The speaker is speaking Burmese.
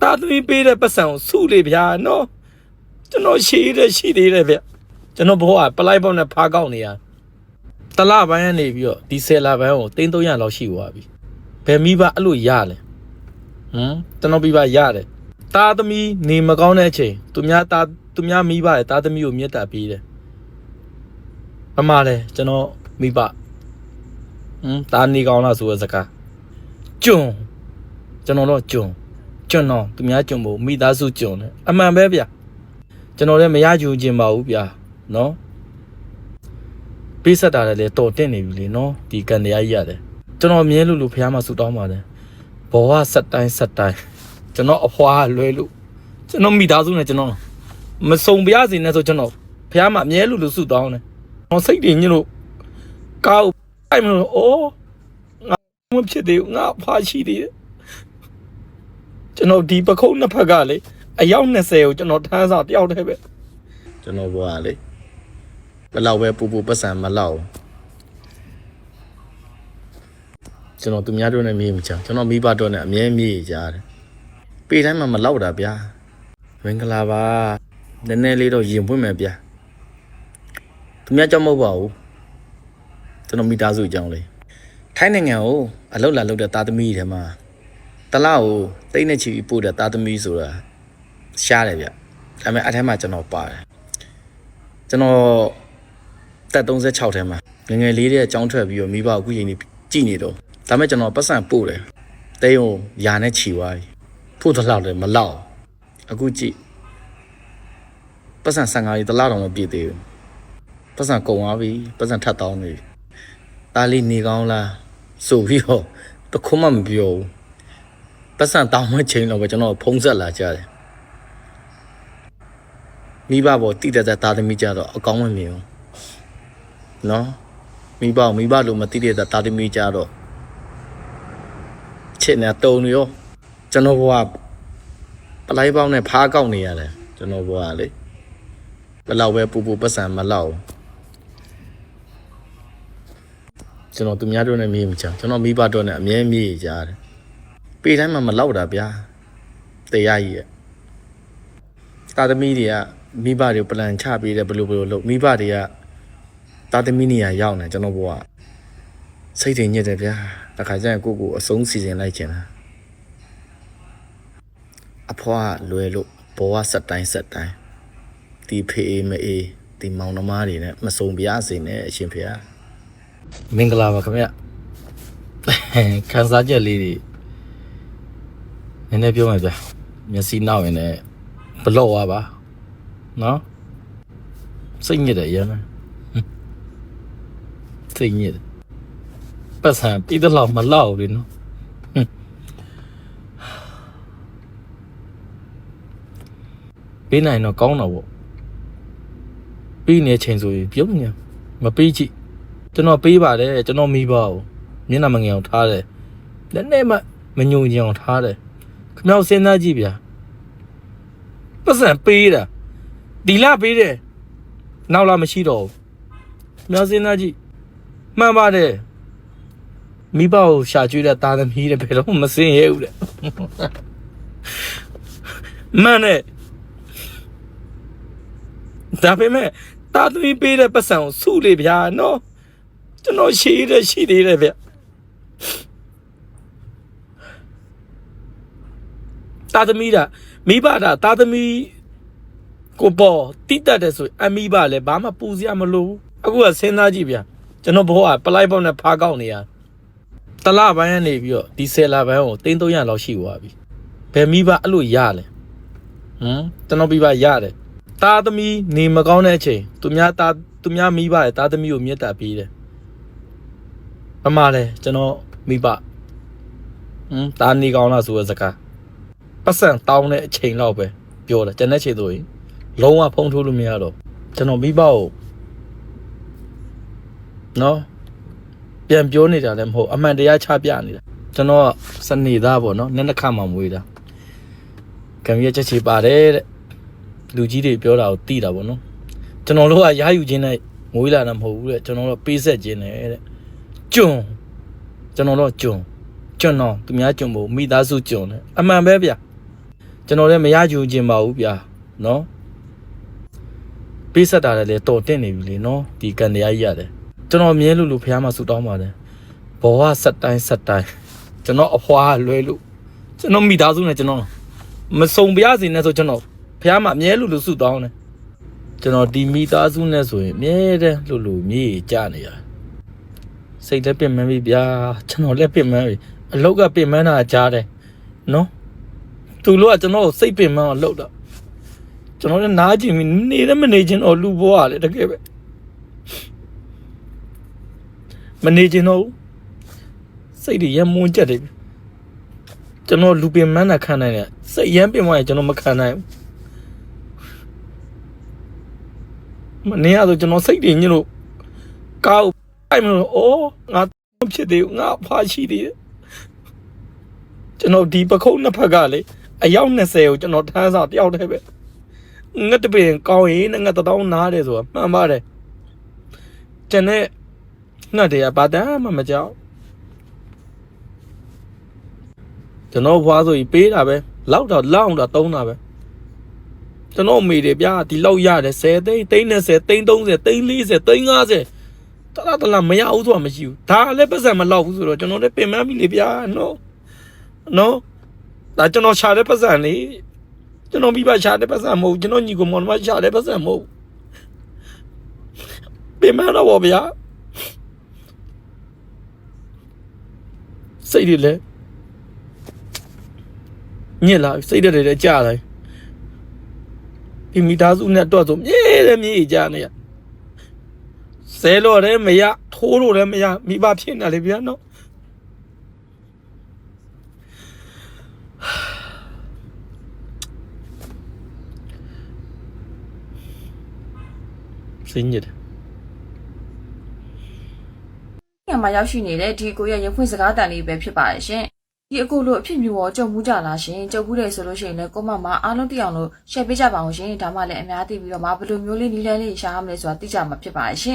တာသမီပေးတဲ့ပတ်စံကိုစုလေဗျာနော်ကျွန်တော်ရှိတဲ့ရှိသေးတယ်ဗျကျွန်တော်ဘိုးကပလိုက်ပေါက်နဲ့ဖားကောက်နေရတလပိုင်းကနေပြီးတော့ဒီဆယ်လပိုင်းကို300လောက်ရှိသွားပြီဘယ်မိဘအဲ့လိုရလဲဟမ်ကျွန်တော်ပြပါရတယ်တာသမီနေမကောင်းတဲ့အချိန်သူများတာသူများမိဘရဲ့တာသမီကိုမြတ်တာပေးတယ်အမှန်လဲကျွန်တော်မိဘဟမ်တာနေကောင်းလားဆိုတဲ့စကားကျွန်းကျွန်တော်တော့ကျွန်း ကျွန်တော်သူများကျွန်ဖို့မိသားစုကျွန်တယ်အမှန်ပဲဗျကျွန်တော်လည်းမရယူခြင်းပါဘူးဗျနော်ပေးဆက်တာလည်းတော်တက်နေပြီလေနော်ဒီကန်တရားကြီးရတယ်ကျွန်တော်မြဲလို့လို့ဖះမှာဆူတောင်းပါတယ်ဘောကဆက်တိုင်းဆက်တိုင်းကျွန်တော်အဖွားလွဲလို့ကျွန်တော်မိသားစုနဲ့ကျွန်တော်မစုံပြရစီနဲ့ဆိုကျွန်တော်ဖះမှာမြဲလို့လို့ဆူတောင်းတယ်ကျွန်တော်စိတ်တည်ညစ်လို့ကောက်အိုက်မလို့အိုးငါမဖြစ်သေးဘူးငါအဖွားရှိသေးတယ် ကျွန်တော်ဒီပခုံးနှစ်ဖက်ကလေအယောက်20ကိုကျွန်တော်ထမ်းစာတယောက်တည်းပဲကျွန်တော်ဘွားလေဘယ်လောက်ပဲပူပူပတ်စံမလောက်ကျွန်တော်သူများတို့နဲ့မြေးမချကျွန်တော်မိဘတို့နဲ့အမြဲမြေးကြတယ်ပေတိုင်းမှာမလောက်တာဗျာမင်္ဂလာပါနည်းနည်းလေးတော့ရင်ပွင့်မယ်ဗျာသူများကြောင့်မဟုတ်ပါဘူးကျွန်တော်မိသားစုအကြောင်းလေးထိုင်းနိုင်ငံကိုအလောက်လာလောက်တဲ့သားသမီးတွေထဲမှာ တလားကိုတိတ်နေချီပြီးပို့တဲ့တာသမီဆိုတာရှားတယ်ဗျဒါပေမဲ့အထက်မှာကျွန်တော်ပါတယ်ကျွန်တော်တက်36ထဲမှာငယ်ငယ်လေးတည်းအကြောင်းထွက်ပြီးတော့မိဘအခုရင်ကြီးကြည်နေတော့ဒါပေမဲ့ကျွန်တော်ပတ်စံပို့တယ်တိတ်ုံယာနဲ့ချီသွားပြီဖို့တလောက်တယ်မလောက်အခုကြည့်ပတ်စံ15လေးတလားတော့မပြည့်သေးဘူးပတ်စံကုန်သွားပြီပတ်စံထပ်တောင်းနေပြီဒါလေးနေကောင်းလားဆိုပြီးတော့တခုမှမပြောဘူး ပတ်စံတောင်းမချိန်တော့ပဲကျွန်တော်ဖုံးဆက်လာကြတယ်မိဘပေါ်တိတက်တဲ့သားသမီးကြတော့အကောင်းမမြင်ဘူးနော်မိဘကိုမိဘလိုမတိတဲ့သားသမီးကြတော့ချစ်နေတုံနေရောကျွန်တော်ဘဝပလိုက်ပေါင်းနဲ့ဖားကောက်နေရတယ်ကျွန်တော်ဘဝလေဘယ်လောက်ပဲပူပူပတ်စံမလောက်ဘူးကျွန်တော်သူများတို့နဲ့မြေးမချကျွန်တော်မိဘတို့နဲ့အမြဲမြေးကြတယ် ပေတိုင်းမှာမလောက်တာဗျာတရားကြီးရဲ့တာသမီတွေကမိဘတွေကိုပလန်ချပေးတယ်ဘယ်လိုဘယ်လိုလုပ်မိဘတွေကတာသမီနေရာရောက်နေကျွန်တော်ဘဝစိတ်တွေညစ်တယ်ဗျာတခါကျရင်ကိုကိုအဆုံးစီစဉ်လိုက်ချင်တာအဖွားလွယ်လို့ဘဝဆက်တိုင်းဆက်တိုင်းဒီဖေးမအေးဒီမောင်နှမတွေနဲ့မစုံပြားစေနဲ့အရှင်ဖေဟာမင်္ဂလာပါခင်ဗျခံစားချက်လေးတွေ နည်းနည်းပြောမယ်ဗျာမျက်စိနောက်ရင်လည်းဘလော့သွားပါနော်စိတ်ညစ်တယ်ရမ်းမယ်ဟွန်းစိတ်ညစ်တယ်ပတ်စံပြီးတော့လောက်မလောက်ဘူးလေနော်ဟွန်းပေးနိုင်တော့ကောင်းတော့ဗောပြီးနေချိန်ဆိုရင်ပြုံးနေမပေးကြည့်ကျွန်တော်ပေးပါတယ်ကျွန်တော်မိပါဘူးမျက်နှာမငယ်အောင်ထားတယ်လည်းနဲ့မှမညုံညင်အောင်ထားတယ် ခမောက်စဉ်းစားကြည့်ဗျာပတ်စံပေးတာဒီလပေးတယ်နောက်လာမရှိတော့ဘူးခမောက်စဉ်းစားကြည့်မှန်ပါတယ်မိဘကိုရှာကျွေးတဲ့သားသမီးတွေဘယ်တော့မှမစင်ရဲဘူးတဲ့မှန်နဲ့ဒါပေမဲ့သားသမီးပေးတဲ့ပတ်စံကိုစုလေဗျာနော်ကျွန်တော်ရှိတဲ့ရှိသေးတယ်ဗျ သားသမီးတာမိဘတာသားသမီးကိုပေါ်တိတက်တယ်ဆိုရင်အမိဘလည်းဘာမှပူစရာမလိုဘူးအခုကစဉ်းစားကြည့်ဗျာကျွန်တော်ဘောကပလိုက်ပေါက်နဲ့ဖားကောက်နေရတလပိုင်းကနေပြီးတော့ဒီဆယ်လပိုင်းကို300လောက်ရှိသွားပြီဘယ်မိဘအဲ့လိုရလဲဟမ်ကျွန်တော်ပြပါရတယ်သားသမီးနေမကောင်းတဲ့အချိန်သူများသားသူများမိဘရဲ့သားသမီးကိုမြတ်တာပေးတယ်အမှလဲကျွန်တော်မိဘဟမ်သားနေကောင်းလားဆိုတဲ့စကား ပတ်စံတောင်းတဲ့အချိန်လောက်ပဲပြောတယ်ကျန်တဲ့ချိန်ဆိုရင်လုံးဝဖုံးထိုးလို့မရတော့ကျွန်တော်မိဘကိုနော်ပြန်ပြောနေတာလည်းမဟုတ်အမှန်တရားချပြနေတာကျွန်တော်ကစနေသားပေါ့နော်နှစ်နှစ်ခါမှမွေးတာကံရချက်ချေပါတယ်တဲ့လူကြီးတွေပြောတာကိုသိတာပေါ့နော်ကျွန်တော်တို့ကရာယူခြင်းနဲ့မွေးလာတာမဟုတ်ဘူးတဲ့ကျွန်တော်တို့ပေးဆက်ခြင်းနဲ့တဲ့ကျွန်းကျွန်တော်တို့ကျွန်းကျွန်တော်သူများကျွန်းဖို့မိသားစုကျွန်းတယ်အမှန်ပဲဗျ ကျွန်တော်လည်းမရယူခြင်းပါဘူးဗျာနော်ပေးဆက်တာလည်းတော်တက်နေပြီလေနော်ဒီကန်တရားကြီးရတယ်ကျွန်တော်မြဲလို့လို့ဖះမှာဆူတောင်းပါတယ်ဘောကဆက်တိုင်းဆက်တိုင်းကျွန်တော်အဖွားလွဲလို့ကျွန်တော်မိသားစုနဲ့ကျွန်တော်မစုံပြရစီနဲ့ဆိုကျွန်တော်ဖះမှာမြဲလို့လို့ဆူတောင်းတယ်ကျွန်တော်ဒီမိသားစုနဲ့ဆိုရင်အမြဲတမ်းလို့လို့မြေကြနေရစိတ်လည်းပြင်မှန်းပြီဗျာကျွန်တော်လည်းပြင်မှန်းပြီအလောက်ကပြင်မှန်းတာကြားတယ်နော် သူတို့ကကျွန်တော်ကိုစိတ်ပင်မအောင်လုပ်တာကျွန်တော်လည်းနားကျင်ပြီးနေလည်းမနေချင်တော့လူဘွားလေတကယ်ပဲမနေချင်တော့ဘူးစိတ်တွေရမွန်းကြက်တယ်ကျွန်တော်လူပင်မန်းတာခံနိုင်တယ်စိတ်ရမ်းပင်မရင်ကျွန်တော်မခံနိုင်ဘူးမနေရတော့ကျွန်တော်စိတ်တွေညစ်လို့ကောက်အိုက်မလို့အော်ငါဖြစ်သေးဘူးငါဖာရှိသေးတယ်ကျွန်တော်ဒီပခုံးနှစ်ဖက်ကလေ အယောက်20ကိုကျွန်တော်ထမ်းစာတယောက်တည်းပဲငတ်တပင်ကောင်းရင်ငတ်တတောင်းနားတယ်ဆိုတာမှန်ပါတယ်ကျန်တဲ့ငတ်တွေကဘာတမ်းမှမကြောက်ကျွန်တော်ဘွားဆိုရင်ပေးတာပဲလောက်တော့လောက်တော့တုံးတာပဲကျွန်တော်မိတယ်ဗျာဒီလောက်ရတယ်10သိန်းသိန်း30သိန်း30သိန်း40သိန်း50တလားတလားမရဘူးဆိုတာမရှိဘူးဒါလည်းပတ်စံမလောက်ဘူးဆိုတော့ကျွန်တော်လည်းပင်မပြီလေဗျာနော်နော် ဒါကျွန်တော်ရှာတဲ့ပတ်စံလေကျွန်တော်မိဘရှာတဲ့ပတ်စံမဟုတ်ဘူးကျွန်တော်ညီကိုမောင်နှမရှာတဲ့ပတ်စံမဟုတ်ဘူးပြင်မတော့ဗောဗျာစိတ်တွေလည်းညစ်လာပြီစိတ်တွေလည်းကြာလာပြီဒီမိသားစုနဲ့တော့ဆိုမြဲတယ်မြည်ကြနေရဆဲလို့လည်းမရထိုးလို့လည်းမရမိဘဖြစ်နေလေဗျာနော် စိတ်ညစ်တယ်ညမှာရောက်ရှိနေတဲ့ဒီကိုရဲ့ရဖွင့်စကားတန်လေးပဲဖြစ်ပါတယ်ရှင်။ဒီအကူလို့အဖြစ်မျိုးရောကြုံမှုကြလားရှင်။ကြုံမှုတယ်ဆိုလို့ရှိရင်လည်းကိုမမအားလုံးသိအောင်လို့ share ပေးကြပါအောင်ရှင်။ဒါမှလည်းအများသိပြီးတော့မဘယ်လိုမျိုးလေးနီးလန်းလေးရှာရမလဲဆိုတာသိကြမှာဖြစ်ပါတယ်ရှင်